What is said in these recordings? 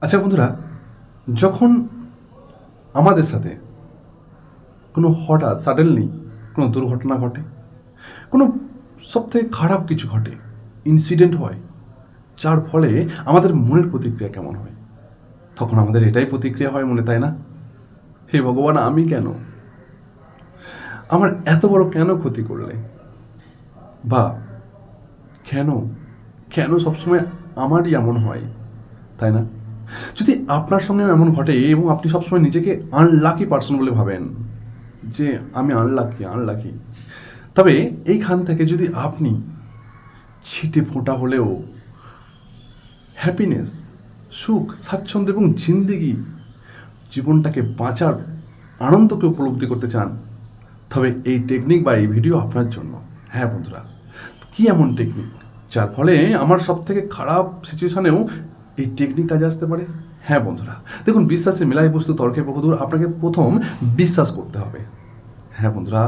আচ্ছা বন্ধুরা, যখন আমাদের সাথে কোনো হঠাৎ সাডেনলি কোনো দুর্ঘটনা ঘটে, কোনো সবথেকে খারাপ কিছু ঘটে ইনসিডেন্ট হয়, যার ফলে আমাদের মনের প্রতিক্রিয়া কেমন হয়? তখন আমাদের এটাই প্রতিক্রিয়া হয় মনে, তাই না? হে ভগবান, আমি কেন? আমার এত বড় কেন ক্ষতি করলে? বা কেন? কেন সবসময় আমারই এমন হয়? তাই না? যদি আপনার সঙ্গে এমন ঘটে এবং আপনি সবসময় নিজেকে আনলাকি পার্সন বলে ভাবেন, যে আমি আনলাকি আনলাকি তবে এইখান থেকে যদি আপনি ছিটে ফোঁটা হলেও হ্যাপিনেস সুখ, স্বাচ্ছন্দ্য এবং জিন্দিগি জীবনটাকে বাঁচার আনন্দকে উপলব্ধি করতে চান, তবে এই টেকনিক বা এই ভিডিও আপনার জন্য। হ্যাঁ বন্ধুরা, কি এমন টেকনিক যার ফলে আমার সব থেকে খারাপ সিচুয়েশনেও এই টেকনিক কাজে আসতে পারে? হ্যাঁ বন্ধুরা, দেখুন বিশ্বাসে মেলাই বস্তু তর্কে বহুদূর আপনাকে প্রথম বিশ্বাস করতে হবে। হ্যাঁ বন্ধুরা,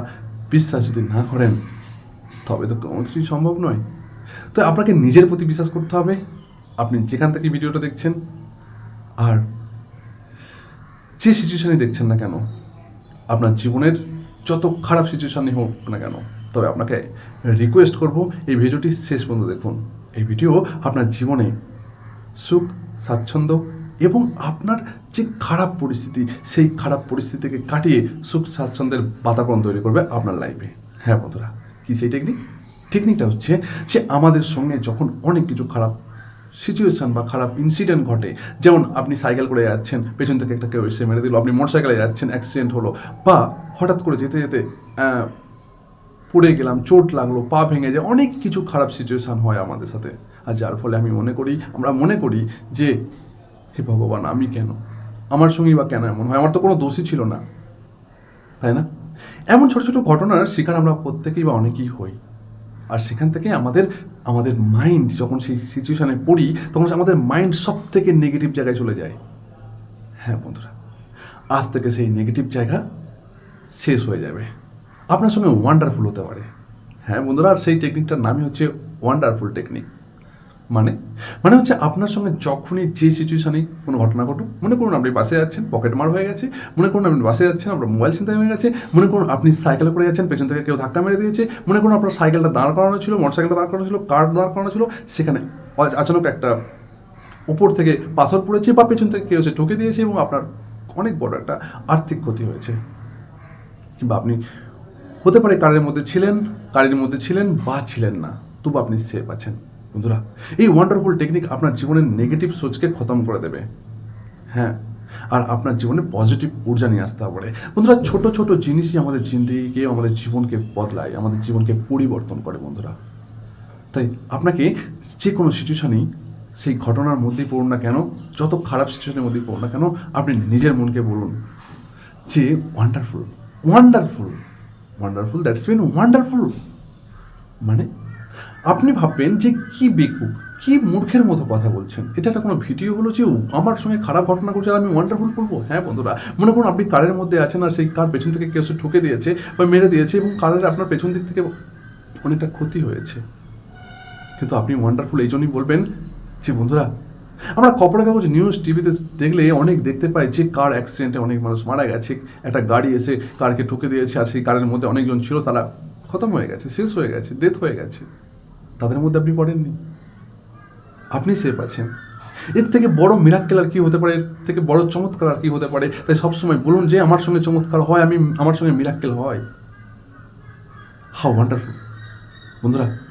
বিশ্বাস যদি না করেন, তবে তো কোনো কিছুই সম্ভব নয়। তো আপনাকে নিজের প্রতি বিশ্বাস করতে হবে। আপনি যেখান থেকে ভিডিওটা দেখছেন, আর যে সিচুয়েশনে দেখছেন না কেন, আপনার জীবনের যত খারাপ সিচুয়েশানই হোক না কেন, তবে আপনাকে রিকোয়েস্ট করব, এই ভিডিওটি শেষ পর্যন্ত দেখুন। এই ভিডিও আপনার জীবনে সুখ, স্বাচ্ছন্দ্য এবং আপনার যে খারাপ পরিস্থিতি, সেই খারাপ পরিস্থিতিকে কাটিয়ে সুখ, স্বাচ্ছন্দ্যের বাতাবরণ তৈরি করবে আপনার লাইফে হ্যাঁ বন্ধুরা, কি সেই টেকনিক টেকনিকটা হচ্ছে যে আমাদের সঙ্গে যখন অনেক কিছু খারাপ সিচুয়েশন বা খারাপ ইনসিডেন্ট ঘটে, যেমন আপনি সাইকেল করে যাচ্ছেন, পেছন থেকে একটা কেউ এসে মেরে দিল, আপনি মোটর সাইকেলে যাচ্ছেন অ্যাক্সিডেন্ট হলো বা হঠাৎ করে যেতে যেতে পড়ে গেলাম, চোট লাগল, পা ভেঙে যায়, অনেক কিছু খারাপ সিচুয়েশান হয় আমাদের সাথে। আর যার ফলে আমি মনে করি, আমরা মনে করি যে, হে ভগবান, আমি কেন? আমার সঙ্গেই বা কেন এমন হয়? আমার তো কোনো দোষই ছিল না। তাই না? এমন ছোট ছোট ঘটনার শিকার আমরা প্রত্যেকেই বা অনেকেই হই। আর সেখান থেকে আমাদের আমাদের মাইন্ড যখন সেই সিচুয়েশানে পড়ি, তখন আমাদের মাইন্ড সব থেকে নেগেটিভ জায়গায় চলে যায়। হ্যাঁ বন্ধুরা, আজ থেকে সেই নেগেটিভ জায়গা শেষ হয়ে যাবে। আপনার সঙ্গে ওয়ান্ডারফুল হতে পারে। হ্যাঁ বন্ধুরা, আর সেই টেকনিকটার নামই হচ্ছে ওয়ান্ডারফুল টেকনিক মানে? মানে হচ্ছে আপনার সঙ্গে যখনই যে সিচুয়েশানে কোনো ঘটনা ঘটুক, মনে করুন আপনি বাসে যাচ্ছেন পকেট মার হয়ে গেছে, মনে করুন আপনি বাসে যাচ্ছেন, আপনার মোবাইল চিন্তায় হয়ে গেছে, মনে করুন আপনি সাইকেলে করে যাচ্ছেন, পেছন থেকে কেউ ধাক্কা মেরে দিয়েছে, মনে করুন আপনার সাইকেলটা দাঁড় করানো ছিল মোটর সাইকেলটা দাঁড় করানো ছিল কার দাঁড় করানো ছিল, সেখানে আচানক একটা উপর থেকে পাথর পড়েছে বা পেছন থেকে কেউ এসে ঠকে দিয়েছে এবং আপনার অনেক বড় একটা আর্থিক ক্ষতি হয়েছে। কিংবা আপনি হতে পারে কারের মধ্যে ছিলেন, কারের মধ্যে ছিলেন বা ছিলেন না। তবু আপনি সেফ আছেন। বন্ধুরা, এই ওয়ান্ডারফুল টেকনিক আপনার জীবনের নেগেটিভ সোচকে খতম করে দেবে। হ্যাঁ আর আপনার জীবনে পজিটিভ ঊর্জা নিয়ে আসতে পারে বন্ধুরা, ছোট ছোট জিনিসই আমাদের জিন্দিগিকে, আমাদের জীবনকে বদলায়, আমাদের জীবনকে পরিবর্তন করে বন্ধুরা। তাই আপনাকে যে কোনো সিচুয়েশনেই সেই ঘটনার মধ্যেই পড়ুন না কেন, যত খারাপ সিচুয়েশনের মধ্যেই পড়ুন না কেন, আপনি নিজের মনকে বলুন যে wonderful wonderful wonderful that's mean wonderful মানে আপনি ভাববেন যে কি বেকুব, কি মূর্খের মতো কথা বলছেন। এটা একটা কোনো ভিডিও হলো যে আমার সঙ্গে খারাপ ঘটনা ঘটছে আমি ওয়ান্ডারফুল বলব? হ্যাঁ বন্ধুরা, মনে করুন আপনি কারের মধ্যে আছেন আর সেই কার পেছন থেকে কেউ ঠুকে দিয়েছে বা মেরে দিয়েছে এবং কারের আপনার পেছন দিক থেকে অনেকটা ক্ষতি হয়েছে। কিন্তু আপনি ওয়ান্ডারফুল এই জন্যই বলবেন যে বন্ধুরা আমরা খবরের কাগজ নিউজ টিভিতে দেখলে অনেক দেখতে পাই যে কার অ্যাক্সিডেন্টে অনেক মানুষ মারা গেছে, একটা গাড়ি এসে কারকে ঠুকে দিয়েছে আর সেই কারের মধ্যে অনেকজন ছিল, তারা খতম হয়ে গেছে, শেষ হয়ে গেছে ডেথ হয়ে গেছে। তাদের মধ্যে আপনি পড়েননি? আপনি সেফ আছেন। এর থেকে বড় মিরাক্কেল আর কী হতে পারে, এর থেকে বড় চমৎকার আর কী হতে পারে, তাই সবসময় বলুন যে আমার সঙ্গে চমৎকার হয়, আমি, আমার সঙ্গে মিরাক্কেল হয়। হাউ ওয়ান্ডারফুল বন্ধুরা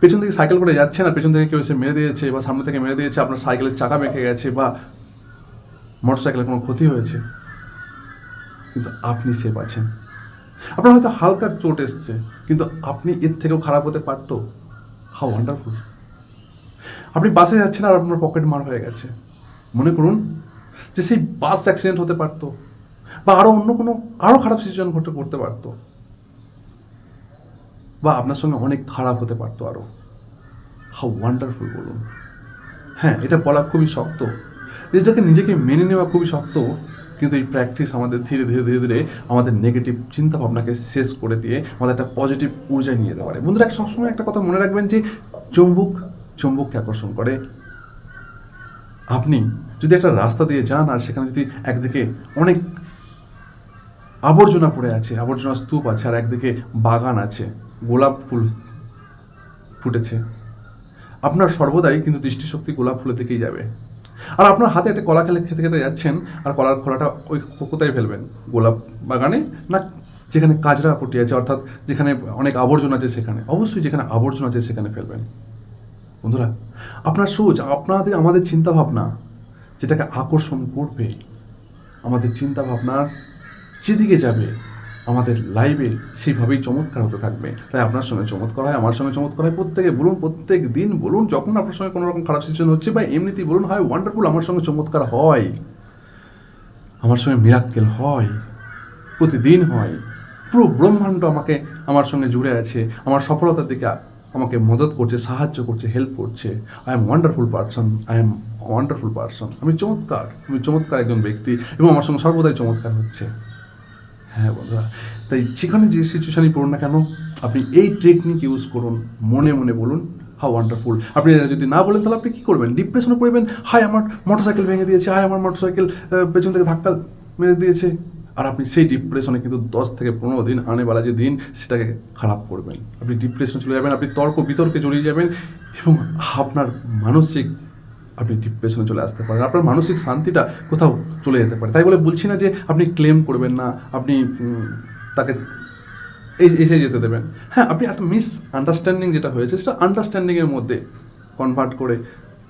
পেছন থেকে সাইকেল করে যাচ্ছে না, পেছন থেকে কেউ এসে মেরে দিয়েছে বা সামনে থেকে মেরে দিয়েছে, আপনার সাইকেলের চাকা বেঁকে গেছে বা মোটর সাইকেলের কোনো ক্ষতি হয়েছে। কিন্তু আপনি সেফ আছেন আপনার হয়তো হালকা চোট এসছে, কিন্তু আপনি এর থেকেও খারাপ হতে পারতো। হাউ ওয়ান্ডারফুল আপনি বাসে যাচ্ছেন আর আপনার পকেট মার হয়ে গেছে। মনে করুন যে সেই বাস অ্যাক্সিডেন্ট হতে পারতো বা আরও অন্য কোনো আরও খারাপ সিচুয়েশন ঘটে করতে পারতো। বা আপনার সঙ্গে অনেক খারাপ হতে পারতো আরও হাউ ওয়ান্ডারফুল বলুন। হ্যাঁ এটা বলা খুবই শক্ত। যেটাকে নিজেকে মেনে নেওয়া খুবই শক্ত, কিন্তু এই প্র্যাকটিস আমাদের ধীরে ধীরে ধীরে ধীরে আমাদের নেগেটিভ চিন্তা ভাবনাকে শেষ করে দিয়ে আমাদের একটা পজিটিভ ঊর্জায় নিয়ে যেতে পারে। বন্ধুরা সবসময় একটা কথা মনে রাখবেন যে, চুম্বক, চুম্বককে আকর্ষণ করে। আপনি যদি একটা রাস্তা দিয়ে যান আর সেখানে যদি একদিকে অনেক আবর্জনা পড়ে আছে, আবর্জনা স্তূপ আছে আর একদিকে বাগান আছে গোলাপ ফুল ফুটেছে। আপনার সর্বদাই কিন্তু দৃষ্টিশক্তি গোলাপ ফুলের দিকেই যাবে। আর আপনার হাতে একটা কলা খেলে খেতে খেতে যাচ্ছেন, আর কলার খোলাটা ওই কোথায় ফেলবেন? গোলাপ বাগানে না যেখানে কাজরা পটি আছে, অর্থাৎ যেখানে অনেক আবর্জনা আছে সেখানে? অবশ্যই যেখানে আবর্জনা আছে সেখানে ফেলবেন। বন্ধুরা, আপনার সোচ, আপনাদের আমাদের চিন্তা ভাবনা যেটাকে আকর্ষণ করবে, আমাদের চিন্তা ভাবনার যেদিকে যাবে আমাদের লাইভে সেইভাবেই চমৎকার হতে থাকবে। তাই আপনার সঙ্গে চমৎকার হয়, আমার সঙ্গে চমৎকার হয়। প্রত্যেকে বলুন, প্রত্যেক দিন বলুন, যখন আপনার সঙ্গে কোনো রকম খারাপ সিচুয়েশন হচ্ছে বা এমনিতেই বলুন, হয় ওয়ান্ডারফুল আমার সঙ্গে চমৎকার হয়। আমার সঙ্গে মিরাক্কেল হয়, প্রতিদিন হয়। পুরো ব্রহ্মাণ্ড আমাকে, আমার সঙ্গে জুড়ে আছে। আমার সফলতার দিকে আমাকে মদত করছে, সাহায্য করছে হেল্প করছে। I am wonderful person I am wonderful person আমি চমৎকার আমি চমৎকার একজন ব্যক্তি এবং আমার সঙ্গে সর্বদাই চমৎকার হচ্ছে। হ্যাঁ বন্ধুরা, তাই যেখানে যে সিচুয়েশানই পড়ুন না কেন, আপনি এই টেকনিক ইউজ করুন, মনে মনে বলুন হাউ ওয়ান্ডারফুল আপনি যদি না বলেন, তাহলে আপনি কী করবেন? ডিপ্রেশনে পড়বেন, হায় আমার মোটরসাইকেল ভেঙে দিয়েছে, হায় আমার মোটরসাইকেল পেছন থেকে ধাক্কা মেরে দিয়েছে। আর আপনি সেই ডিপ্রেশনে কিন্তু দশ থেকে পনেরো দিন আনেবেলা যে দিন, সেটাকে খারাপ করবেন। আপনি ডিপ্রেশনে চলে যাবেন, আপনি তর্ক বিতর্কে জড়িয়ে যাবেন, এবং আপনার মানসিক আপনি ডিপ্রেশনে চলে আসতে পারেন। আপনার মানসিক শান্তিটা কোথাও চলে যেতে পারে। তাই বলে বলছি না যে আপনি ক্লেম করবেন না, আপনি তাকে এই এসে যেতে দেবেন। হ্যাঁ আপনি একটা মিস আন্ডারস্ট্যান্ডিং যেটা হয়েছে, সেটা আন্ডারস্ট্যান্ডিংয়ের মধ্যে কনভার্ট করে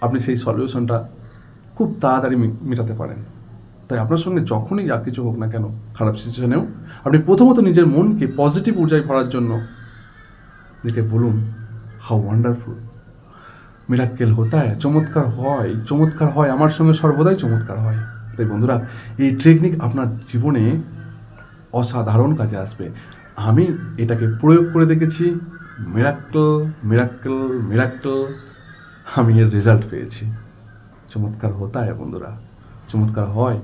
আপনি সেই সলিউশনটা খুব তাড়াতাড়ি মেটাতে পারেন। তাই আপনার সঙ্গে যখনই যা কিছু হোক না কেন, খারাপ সিচুয়েশনেও আপনি প্রথমত নিজের মনকে পজিটিভ ঊর্জায় ভরার জন্য দিকে বলুন হাউ ওয়ান্ডারফুল মিরাক্কেল হতা হয় চমৎকার হয় চমৎকার হয়, আমার সঙ্গে সর্বদাই চমৎকার হয়। তাই বন্ধুরা, এই টেকনিক আপনার জীবনে অসাধারণ কাজে আসবে। আমি এটাকে প্রয়োগ করে দেখেছি, মিরাক্কেল মিরাক্কেল মিরাক্কেল, আমি এর রেজাল্ট পেয়েছি। চমৎকার হতা হয় বন্ধুরা, চমৎকার হয়,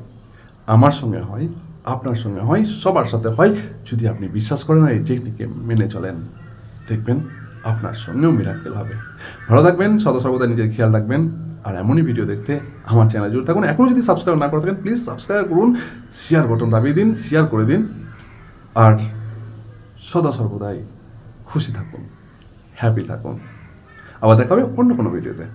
আমার সঙ্গে হয়, আপনার সঙ্গে হয়, সবার সাথে হয়, যদি আপনি বিশ্বাস করেন আর এই টেকনিকে মেনে চলেন। দেখবেন আপনার সঙ্গেও মিরাক্কেল হবে। ভালো থাকবেন সদা সর্বদা নিজের খেয়াল রাখবেন, আর এমনই ভিডিও দেখতে আমার চ্যানেল জুড়ে থাকুন। এখনও যদি সাবস্ক্রাইব না করে থাকেন প্লিজ সাবস্ক্রাইব করুন শেয়ার বটন দাবিয়ে দিন শেয়ার করে দিন, আর সদা সর্বদাই খুশি থাকুন হ্যাপি থাকুন। আবার দেখা হবে অন্য কোনো ভিডিওতে